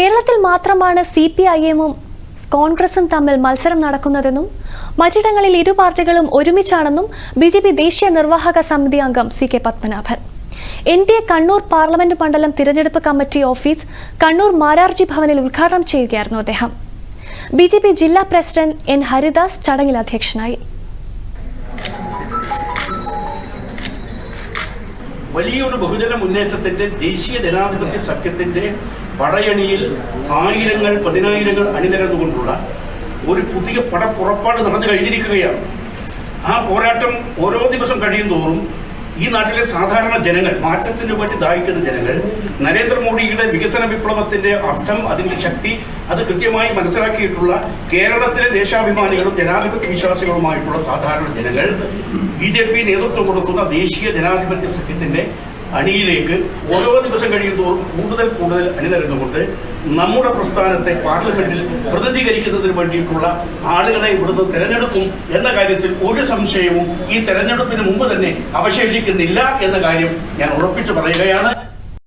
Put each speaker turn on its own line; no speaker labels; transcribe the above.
കേരളത്തിൽ മാത്രമാണ് C P I എമ്മും കോൺഗ്രസും തമ്മിൽ മത്സരം നടക്കുന്നതെന്നും മറ്റിടങ്ങളിൽ ഇരു പാർട്ടികളും ഒരുമിച്ചാണെന്നും ബി ജെ പി ദേശീയ നിർവാഹക സമിതി അംഗം C K Padmanabhan. N D A Kannur parliament മണ്ഡലം തിരഞ്ഞെടുപ്പ് കമ്മിറ്റി ഓഫീസ് കണ്ണൂർ മാരാർജി ഭവനിൽ ഉദ്ഘാടനം ചെയ്യുകയായിരുന്നു അദ്ദേഹം. ബി ജില്ലാ പ്രസിഡന്റ് എൻ ഹരിദാസ് ചടങ്ങിൽ അധ്യക്ഷനായി.
വലിയൊരു ബഹുജന മുന്നേറ്റത്തിന്റെ ദേശീയ ജനാധിപത്യ സഖ്യത്തിന്റെ പടയണിയിൽ ആയിരങ്ങൾ പതിനായിരങ്ങൾ അണിനിരന്നുകൊണ്ടുള്ള ഒരു പുതിയ പടപ്പുറപ്പാട് നടന്നു കഴിഞ്ഞിരിക്കുകയാണ്. ആ പോരാട്ടം ഓരോ ദിവസം കഴിയും തോറും ഈ നാട്ടിലെ സാധാരണ ജനങ്ങൾ മാറ്റത്തിന് വേണ്ടി ദാഹിക്കുന്ന ജനങ്ങൾ നരേന്ദ്രമോദിയുടെ വികസന വിപ്ലവത്തിന്റെ അർത്ഥം അതിന്റെ ശക്തി അത് കൃത്യമായി മനസ്സിലാക്കിയിട്ടുള്ള കേരളത്തിലെ ദേശാഭിമാനികളും ജനാധിപത്യ വിശ്വാസികളുമായിട്ടുള്ള സാധാരണ ജനങ്ങൾ ബി നേതൃത്വം കൊടുക്കുന്ന ദേശീയ ജനാധിപത്യ സഖ്യത്തിന്റെ അണിയിലേക്ക് ഓരോ ദിവസം കഴിയുന്തോറും കൂടുതൽ കൂടുതൽ അണിനിരന്നുകൊണ്ട് നമ്മുടെ പ്രസ്ഥാനത്തെ പാർലമെന്റിൽ പ്രതിനിധീകരിക്കുന്നതിന് വേണ്ടിയിട്ടുള്ള ആളുകളെ ഇവിടുന്ന് തിരഞ്ഞെടുക്കും എന്ന കാര്യത്തിൽ ഒരു സംശയവും ഈ തെരഞ്ഞെടുപ്പിന് മുമ്പ് തന്നെ അവശേഷിക്കുന്നില്ല എന്ന കാര്യം ഞാൻ ഉറപ്പിച്ചു പറയുകയാണ്.